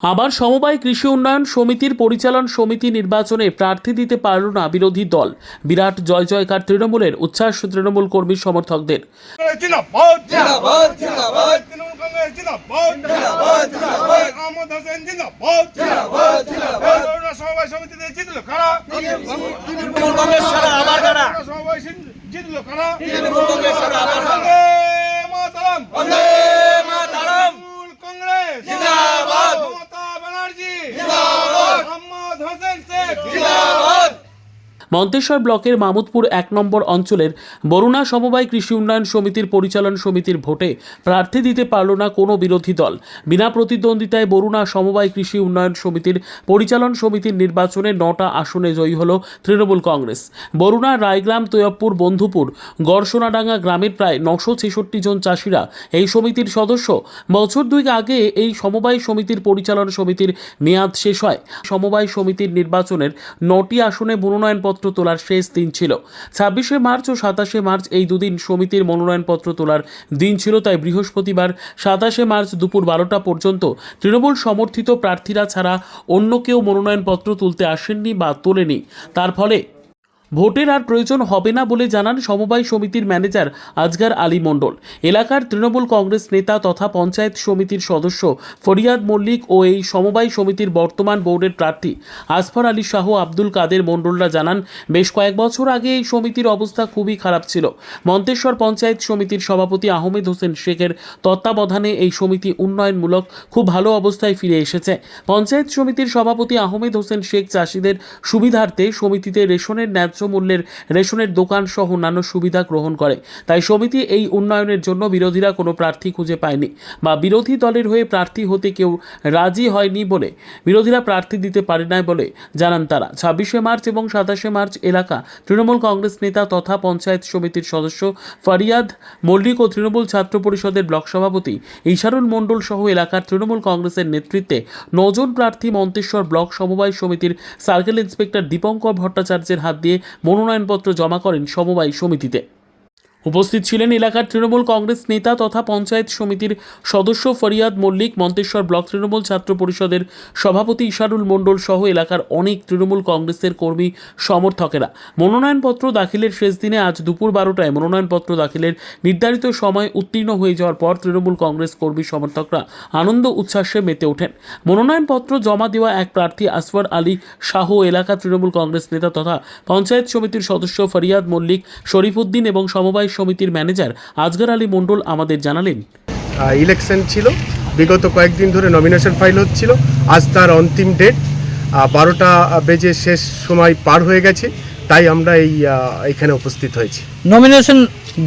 আবার সমবায় কৃষি উন্নয়ন সমিতির পরিচালন সমিতি নির্বাচনে প্রার্থী দিতে পারল না বিরোধী দল। বিরাট জয় জয়কার তৃণমূলের উচ্ছ্বাস তৃণমূল কর্মী সমর্থকদের। জিন্দাবাদ জিন্দাবাদ জিন্দাবাদ তৃণমূল কংগ্রেস জিন্দাবাদ জিন্দাবাদ জিন্দাবাদ আহমদ হোসেন জিন্দাবাদ জিন্দাবাদ জিন্দাবাদ করোনা সমবায় সমিতিতে জিতলো কারা তৃণমূল কংগ্রেস ছাড়া আবার কারা করোনা সমবায় সিন- জিতলো কারা তৃণমূল কংগ্রেস ছাড়া আবার কারা বন্দে মাতরম বন্দে মাতরম তৃণমূল কংগ্রেস জিন্দাবাদ মমতা ব্যানার্জি জিন্দাবাদ আহমদ হোসেন শেখ জিন্দাবাদ মন্তেশ্বর ব্লকের মামুদপুর এক নম্বর অঞ্চলের বরুণা সমবায় কৃষি উন্নয়ন সমিতির পরিচালন সমিতির ভোটে প্রার্থী দিতে পারল না কোনো বিরোধী দল। বিনা প্রতিদ্বন্দ্বিতায় বরুণা সমবায় কৃষি উন্নয়ন সমিতির পরিচালন সমিতির নির্বাচনে নটা আসনে জয়ী হল তৃণমূল কংগ্রেস। বরুণা, রায়গ্রাম, তৈয়বপুর, বন্ধুপুর, গড়সোনাডাঙ্গা গ্রামের প্রায় নশো ছেষট্টি জন চাষিরা এই সমিতির সদস্য। বছর দুই আগে এই সমবায় সমিতির পরিচালন সমিতির মেয়াদ শেষ হয়। সমবায় সমিতির নির্বাচনের নটি আসনে মনোনয়নপত্র তোলার শেষ দিন ছিল। ছাব্বিশে মার্চ ও সাতাশে মার্চ এই দুদিন সমিতির মনোনয়নপত্র তোলার দিন ছিল, তাই বৃহস্পতিবার সাতাশে মার্চ দুপুর বারোটা পর্যন্ত তৃণমূল সমর্থিত প্রার্থীরা ছাড়া অন্য কেউ মনোনয়নপত্র তুলতে আসেননি বা তোলেনি। তার ফলে ভোটের আর প্রয়োজন হবে না বলে জানান সমবায় সমিতির ম্যানেজার আজগার আলী মণ্ডল। এলাকার তৃণমূল কংগ্রেস নেতা তথা পঞ্চায়েত সমিতির সদস্য ফরিয়াদ মল্লিক ও এই সমবায় সমিতির বর্তমান বোর্ডের প্রার্থী আসফর আলী শাহ আব্দুল কাদের মণ্ডলরা জানান, বেশ কয়েক বছর আগে এই সমিতির অবস্থা খুবই খারাপ ছিল। মন্তেশ্বর পঞ্চায়েত সমিতির সভাপতি আহমেদ হোসেন শেখের তত্ত্বাবধানে এই সমিতি উন্নয়নমূলক খুব ভালো অবস্থায় ফিরে এসেছে। পঞ্চায়েত সমিতির সভাপতি আহমেদ হোসেন শেখ চাষিদের সুবিধার্থে সমিতিতে রেশনের ন্যায্য মূল্যের রেশনের দোকান সহ অন্যান্য সুবিধা গ্রহণ করে। তাই সমিতি এই উন্নয়নের জন্য বিরোধীরা কোনো প্রার্থী খুঁজে পায়নি বা বিরোধী দলের হয়ে প্রার্থী হতে কেউ রাজি হয়নি বলে বিরোধীরা প্রার্থী দিতে পারে না বলে জানান তারা। ছাব্বিশে মার্চ এবং সাতাশে মার্চ এলাকা তৃণমূল কংগ্রেস নেতা তথা পঞ্চায়েত সমিতির সদস্য ফারিয়াদ মল্লিক ও তৃণমূল ছাত্র পরিষদের ব্লক সভাপতি ইশারুল মণ্ডল সহ এলাকার তৃণমূল কংগ্রেসের নেতৃত্বে নজন প্রার্থী মন্তেশ্বর ব্লক সমবায় সমিতির সার্কেল ইন্সপেক্টর দীপঙ্কর ভট্টাচার্যের হাত দিয়ে মনোনয়নপত্র জমা করেন সমবায় সমিতিতে। উপস্থিত ছিলেন এলাকার তৃণমূল কংগ্রেস নেতা তথা পঞ্চায়েত সমিতির সদস্য ফরিয়াদ মল্লিক, মন্তেশ্বর ব্লক তৃণমূল ছাত্র পরিষদের সভাপতি ইশারুল মণ্ডল সহ এলাকার অনেক তৃণমূল কংগ্রেসের কর্মী সমর্থকেরা। মনোনয়নপত্র দাখিলের শেষ দিনে আজ দুপুর বারোটায় মনোনয়নপত্র দাখিলের নির্ধারিত সময় উত্তীর্ণ হয়ে যাওয়ার পর তৃণমূল কংগ্রেস কর্মী সমর্থকরা আনন্দ উচ্ছ্বাসে মেতে ওঠেন। মনোনয়নপত্র জমা দেওয়া এক প্রার্থী আসফর আলী শাহ এলাকা তৃণমূল কংগ্রেস নেতা তথা পঞ্চায়েত সমিতির সদস্য ফরিয়াদ মল্লিক শরীফুদ্দিন এবং সমবায় সমিতির ম্যানেজার আজগার আলী মণ্ডল আমাদের জানালেন। ইলেকশন ছিল বিগত কয়েকদিন ধরে নমিনেশন ফাইল হচ্ছিল আজ তার অন্তিম ডেট বারোটা বেজে শেষ সময় পার হয়ে গেছে তাই আমরা এই এখানে উপস্থিত হয়েছি। নমিনেশন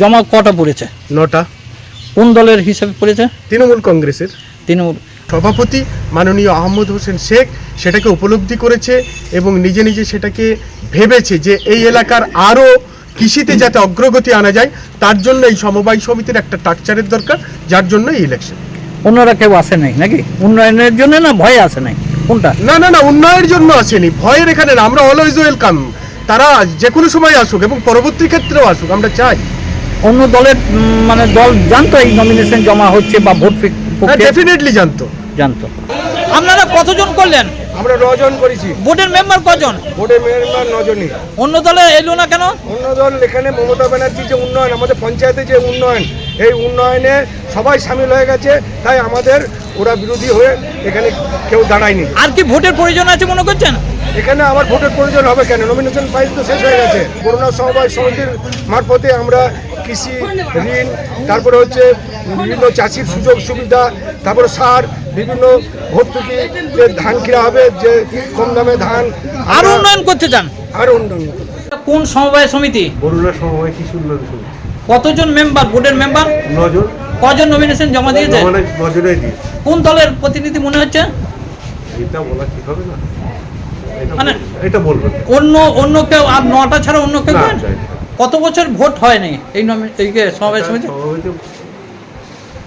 জমা কটা পড়েছে? নটা। কোন দলের হিসাবে পড়েছে? তৃণমূল কংগ্রেসের। তৃণমূল। সভাপতি মাননীয় আহমদ হোসেন শেখ সেটাকে উপলব্ধি করেছে এবং নিজে নিজে সেটাকে ভেবেছে যে এই এলাকার আরও কৃষিতে যাতে অগ্রগতি আনা যায় তার জন্য এই সমবায় সমিতির একটা টাকচারের দরকার যার জন্য এই ইলেকশন অন্যরা কেউ আসে নাই নাকি? উন্নয়নের জন্য না ভয় আসে নাই? কোনটা? না না না উন্নয়নের জন্য আসেনি। ভয়ের এখানে না আমরা অলওয়েজ ওয়েলকাম তারা যে কোনো সময় আসুক এবং পরবর্তী ক্ষেত্রেও আসুক আমরা চাই। অন্য দলের মানে দল জানতো এই নমিনেশন জমা হচ্ছে বা ভোট ফি- হ্যাঁ ডেফিনেটলি জানতো। জানতো। আপনারা কতজন করলেন? আমরা নজন করেছি। ভোটের মেম্বার কজন? ভোটে মেম্বার নজনই। অন্য দলে এলো না কেন? অন্য দল এখানে মমতা ব্যানার্জি যে উন্নয়ন আমাদের পঞ্চায়েতে যে উন্নয়ন এই উন্নয়নে সবাই সামিল হয়ে গেছে তাই আমাদের ওরা বিরোধী হয়ে এখানে কেউ দাঁড়ায়নি। আর কি ভোটের প্রয়োজন আছে মনে করছেন? এখানে আমার ভোটের প্রয়োজন হবে কেন? নমিনেশন ফাইল তো শেষ হয়ে গেছে। করোনা সমবায় সমিতির মারফতে আমরা কৃষি ঋণ তারপরে হচ্ছে বিভিন্ন চাষির সুযোগ সুবিধা তারপরে সার বিভিন্ন ভর্তুকি যে ধান কিনা হবে যে কম দামে ধান আরও উন্নয়ন করতে চান? আরও উন্নয়ন কোন সমবায় সমিতি? বরুণা সমবায় কৃষি উন্নয়ন সমিতি। কতজন মেম্বার ভোটের মেম্বার নজন। কজন নমিনেশন জমা দিয়েছে? নজনে দিয়ে। কোন দলের প্রতিনিধি মনে হচ্ছে? এটা বলা ঠিক হবে না। মানে- এটা বলবেন অন্য অন্য কেউ আর নটা ছাড়া অন্য কেউ। কত বছর ভোট হয়নি এই নমি- এই যে সমাবেশ সমিতি